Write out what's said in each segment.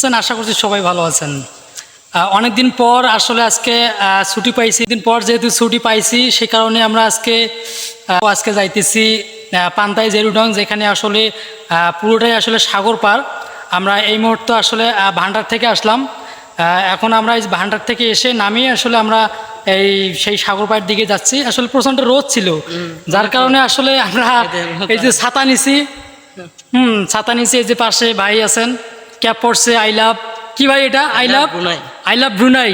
আছেন আশা করছি সবাই ভালো আছেন। অনেক দিন পর আসলে আজকে ছুটি পাইছি। দিন পর যেহেতু ছুটি পাইছি সে কারণে আমরা আজকে আজকে যাইতেছি পান্তাই জেরুডং যেখানে আসলে পুরোটাই আসলে সাগর পার। আমরা এই মুহূর্তে আসলে ভান্ডার থেকে আসলাম। আহ, এখন আমরা এই ভান্ডার থেকে এসে নামিয়ে আসলে আমরা এই সেই সাগর পাড়ের দিকে যাচ্ছি। আসলে প্রচণ্ড রোদ ছিল। যার কারণে আসলে আমরা এই যে ছাতা নিছি। হুম ছাতা নিচে এই যে পাশে ভাই আছেন। ক্যাপ পড়ছে? আই লাভ কি ভাই এটা? I love Brunei. I love Brunei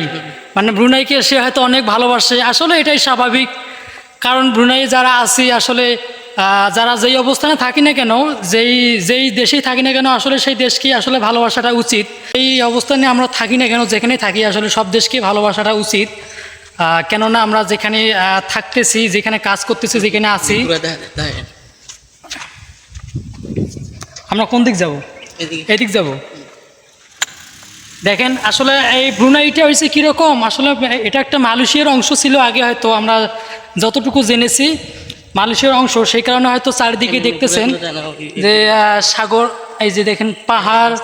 মানে ব্রুনাইকে সে হয়তো অনেক ভালোবাসে। আসলে এটাই স্বাভাবিক। কারণ ব্রুনাই যারা আছি আসলে যারা যেই অবস্থানে থাকি না কেন যেই যেই দেশেই থাকি না কেন আসলে সেই দেশকে আসলে ভালোবাসাটা উচিত। এই অবস্থানে আমরা থাকি না কেন যেখানে থাকি আসলে সব দেশকে ভালোবাসাটা উচিত। কেননা আমরা যেখানে থাকতেছি যেখানে কাজ করতেছি যেখানে আছি। আমরা কোন দিক যাব? এদিক যাব। দেখেন আসলে এই ব্রুনাইটা হয়েছে কীরকম? আসলে এটা একটা মালয়েশিয়ার অংশ ছিল আগে হয়তো আমরা যতটুকু জেনেছি মালয়েশিয়ার অংশ সেই কারণে হয়তো চারিদিকে দেখতেছেন যে সাগর এই যে দেখেন পাহাড়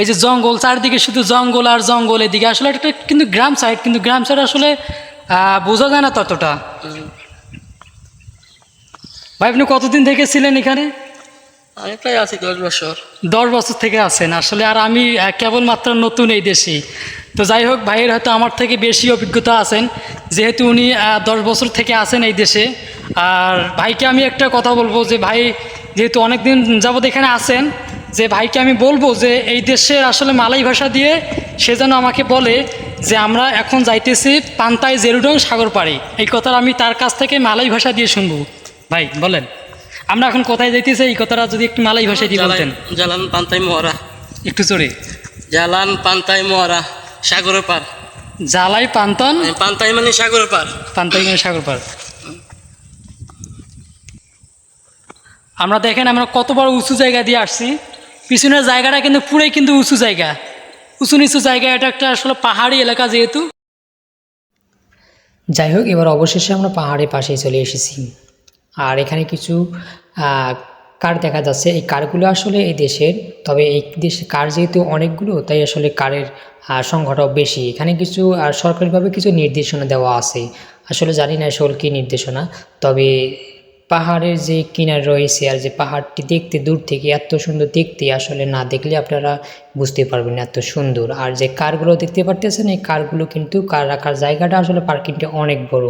এই যে জঙ্গল চারিদিকে শুধু জঙ্গল আর জঙ্গল এদিকে। আসলে এটা একটা কিন্তু গ্রাম সাইড কিন্তু গ্রাম সাইড আসলে বোঝা যায় না ততটা। ভাই আপনি কতদিন থেকে ছিলেন এখানে? প্রায় আছি, দশ বছর। দশ বছর থেকে আছেন। আসলে আর আমি কেবলমাত্র নতুন এই দেশে তো যাই হোক, ভাইয়ের হয়তো আমার থেকে বেশি অভিজ্ঞতা আছেন। যেহেতু উনি দশ বছর থেকে আছেন এই দেশে। আর ভাইকে আমি একটা কথা বলব যে, ভাই যেহেতু অনেক দিন যাবৎ এখানে আছেন, যে ভাইকে আমি বলব যে, এই দেশের আসলে মালাই ভাষা দিয়ে সে যেন আমাকে বলে যে, আমরা এখন যাইতেছি পান্তায় জেরুডং সাগর পাড়ি। এই কথাটা আমি তার কাছ থেকে মালাই ভাষা দিয়ে শুনব। ভাই, বলেন। আমরা এখন কোথায় যাইতেছি? এই কথাটা যদি একটু মালাই ভাষায় দিয়ে বলতেন। জালান- পান্তাই মোহরা একটু চড়ে জালান পান্তাই মোহরা সাগরের পার। জালাই পান্তন? পান্তাই মানে সাগর পার। পান্তাই মানে সাগর পার। আমরা দেখেন আমরা কত বড় উঁচু জায়গা দিয়ে আসছি। পিছনের জায়গাটা কিন্তু পুরাই কিন্তু উঁচু জায়গা। উঁচু নিচু জায়গা এটা একটা আসলে পাহাড়ি এলাকা যেহেতু। যাই হোক এবার অবশেষে আমরা পাহাড়ের পাশেই চলে এসেছি। আর এখানে কিছু কার দেখা যাচ্ছে? এই কারগুলো আসলে এই দেশের, তবে এই দেশের কার যেহেতু অনেকগুলো, তাই আসলে কারের সংখ্যাটাও বেশি। এখানে কিছু সরকারিভাবে কিছু নির্দেশনা দেওয়া আছে। আসলে জানি না আসল কী নির্দেশনা, তবে পাহাড়ের যে কিনার রয়েছে আর যে পাহাড়টি দেখতে দূর থেকে এত সুন্দর দেখতে আসলে না দেখলে আপনারা বুঝতে পারবেন এত সুন্দর। আর যে কারগুলো দেখতে পারতেছেন, এই কারগুলো কিন্তু কার রাখার জায়গাটা আসলে পার্কিংটা অনেক বড়।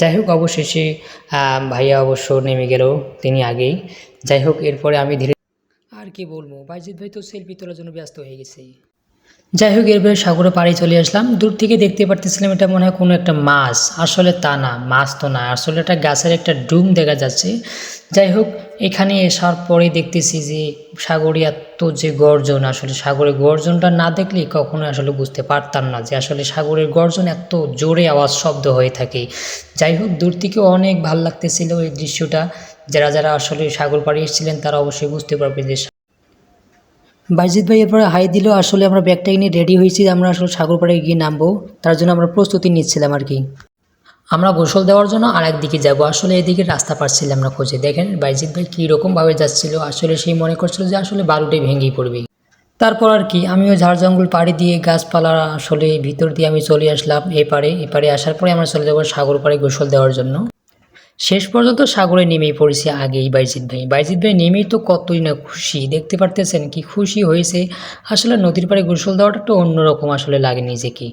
যাই হোক, অবশেষে ভাইয়া অবশ্য নেমে গেল তিনি আগেই। যাই হোক, এরপরে আমি ধীরে আর কি বলব বাইজিৎ ভাই তো সেলফি তোলার জন্য ব্যস্ত হয়ে গেছে। যাই হোক, এরপরে সাগরে পাড়ি চলে আসলাম। দূর থেকে দেখতে পারতেছিলাম এটা মনে হয় কোনো একটা মাছ। আসলে তা না, মাছ তো না। আসলে এটা গাছের একটা ডুম দেখা যাচ্ছে। যাই হোক, এখানে আসার পরে দেখতেছি যে সাগরে এত যে গর্জন, আসলে সাগরের গর্জনটা না দেখলে কখনো আসলে বুঝতে পারতাম না যে আসলে সাগরের গর্জন এত জোরে আওয়াজ শব্দ হয়ে থাকে। যাই হোক, দূর থেকে অনেক ভালো লাগতেছিল এই দৃশ্যটা। যারা যারা আসলে সাগর পাড়ি এসেছিলেন, তারা অবশ্যই বুঝতে পারবে যে বাইজিৎ ভাই এরপরে হাই দিল, আসলে আমরা ব্যাগটা নিয়ে রেডি হয়েছি, আমরা আসলে সাগর পাড়ে গিয়ে নামবো। তার জন্য আমরা প্রস্তুতি নিচ্ছিলাম আর কি। আমরা গোসল দেওয়ার জন্য আর একদিকে যাব, আসলে এদিকে রাস্তা পাচ্ছিলাম না খুঁজে। দেখেন বাইজিৎ ভাই কীরকমভাবে যাচ্ছিল, আসলে সেই মনে করছিল যে আসলে বালুটাই ভেঙেই পড়বে। তারপর আর কি, আমিও ঝাড় জঙ্গল পাড়ি দিয়ে গাছপালা আসলে ভিতর দিয়ে আমি চলে আসলাম, এপারে। এপারে আসার পরে আমরা চলে যাব সাগর পাড়ে গোসল দেওয়ার জন্য। শেষ পর্যন্ত সাগরে নেমেই পড়েছে আগেই বাইজিৎ ভাই। বাইজিৎ ভাই নেমেই তো কতই না খুশি, দেখতে পারতেছেন কি খুশি হয়েছে? আসলে নদীর পাড়ে গোসল দেওয়াটা একটা অন্যরকম আসলে লাগে নিজেকে।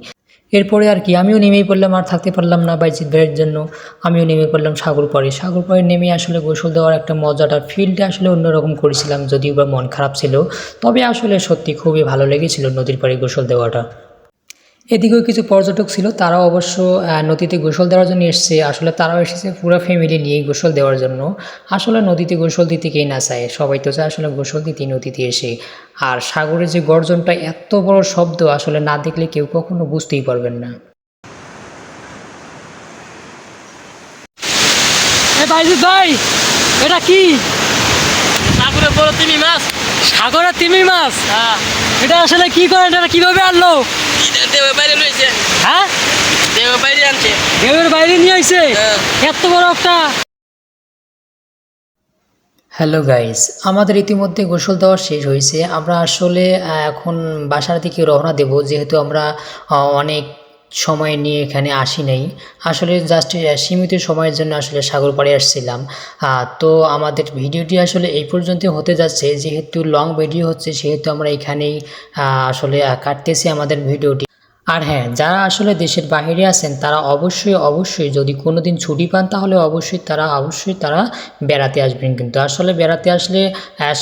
এরপরে আর কি, আমিও নেমেই পড়লাম, আর থাকতে পারলাম না বাইজিৎ ভাইয়ের জন্য। আমিও নেমে পড়লাম সাগর পাড়ে সাগর পাড়ে নেমে আসলে গোসল দেওয়ার একটা মজাটা ফিলটা আসলে অন্যরকম করেছিলাম, যদিও বা মন খারাপ ছিল। তবে আসলে সত্যি খুবই ভালো লেগেছিল নদীর পাড়ে গোসল দেওয়াটা। এদিকেও কিছু পর্যটক ছিল তারাও অবশ্য নদীতে গোসল দেওয়ার জন্য এসছে। আসলে তারাও এসেছে পুরো ফ্যামিলি নিয়ে গোসল দেওয়ার জন্য। আসলে নদীতে গোসল দিতে কেই না চায়। সবাই তো চায় আসলে গোসল দিতে নদীতে এসে। আর সাগরের যে গর্জনটা এত বড় শব্দ আসলে না দেখলে কেউ কখনো বুঝতেই পারবেন না। ভাই এটা কি? সাগরে বড় তিমি মাছ। সাগরের তিমি মাছ? হ্যাঁ। এটা আসলে কি করে এটা কীভাবে আনলো? কি বাইরে লইছে হ্যাঁ? দেওয়া বাইরে আনছে ঢেউয়ের বাইরে নিয়ে আইছে? হ্যাঁ। এত বড় একটা হ্যালো গাইস আমাদের ইতিমধ্যে গোসল দেওয়া শেষ হয়েছে। আমরা আসলে এখন বাসার দিকে রওনা দেব যেহেতু আমরা অনেক সময় নিয়ে এখানে আসি নাই। আসলে জাস্ট সীমিত সময়ের জন্য আসলে সাগর পাড়ে আসছিলাম তো আমাদের ভিডিওটি আসলে এই পর্যন্ত হতে যাচ্ছে। যেহেতু লং ভিডিও হচ্ছে, সেহেতু আমরা এখানেই আসলে কাটতেছি আমাদের ভিডিওটি। আর হ্যাঁ যারা আসলে দেশের বাইরে আছেন, তারা অবশ্যই অবশ্যই যদি কোনো দিন ছুটি পান, তাহলে অবশ্যই তারা অবশ্যই তারা বেড়াতে আসবেন। কিন্তু আসলে বেড়াতে আসলে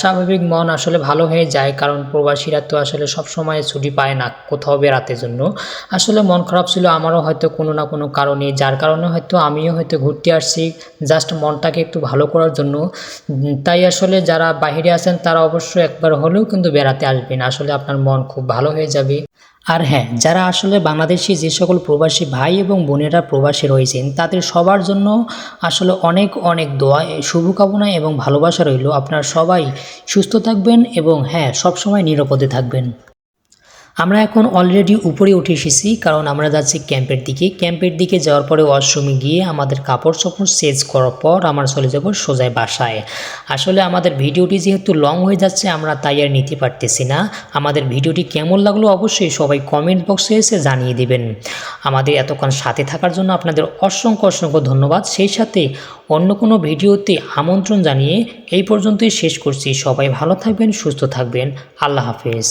স্বাভাবিক মন আসলে ভালো হয়ে যায়, কারণ প্রবাসীরা তো আসলে সব সময় ছুটি পায় না কোথাও বেড়াতে জন্য। আসলে মন খারাপ ছিল আমারও হয়তো কোনো না কোনো কারণে, যার কারণে হয়তো আমিও হয়তো ঘুরতে আসছি জাস্ট মনটাকে একটু ভালো করার জন্য। তাই আসলে যারা বাইরে আছেন, তারা অবশ্যই একবার হলেও কিন্তু বেড়াতে আসবেন। আসলে আপনার মন খুব ভালো হয়ে যাবে। আর হ্যাঁ যারা আসলে বাংলাদেশি যে সকল প্রবাসী ভাই এবং বোনেরা প্রবাসী রয়েছেন, তাদের সবার জন্য আসলে অনেক অনেক দোয়া শুভকামনা এবং ভালোবাসা রইল। আপনারা সবাই সুস্থ থাকবেন এবং হ্যাঁ সবসময় নিরাপদে থাকবেন। আমরা এখন অলরেডি উপরে উঠে এসেছি, কারণ আমরা যাচ্ছি ক্যাম্পের দিকে। ক্যাম্পের দিকে যাওয়ার পরে ওয়াশরুমে গিয়ে আমাদের কাপড় চোপড় চেঞ্জ করার পর আমরা চলে যাব সোজায় বাসায়। আসলে আমাদের ভিডিওটি যেহেতু লং হয়ে যাচ্ছে, আমরা তাই আর নিতে পারতেছি না। আমাদের ভিডিওটি কেমন লাগল অবশ্যই সবাই কমেন্ট বক্সে এসে জানিয়ে দিবেন। আমাদের এতক্ষণ সাথে থাকার জন্য আপনাদের অসংখ্য অসংখ্য ধন্যবাদ। সেই সাথে অন্য কোনো ভিডিওতে আমন্ত্রণ জানিয়ে এই পর্যন্তই শেষ করছি। সবাই ভালো থাকবেন, সুস্থ থাকবেন। আল্লাহ হাফেজ।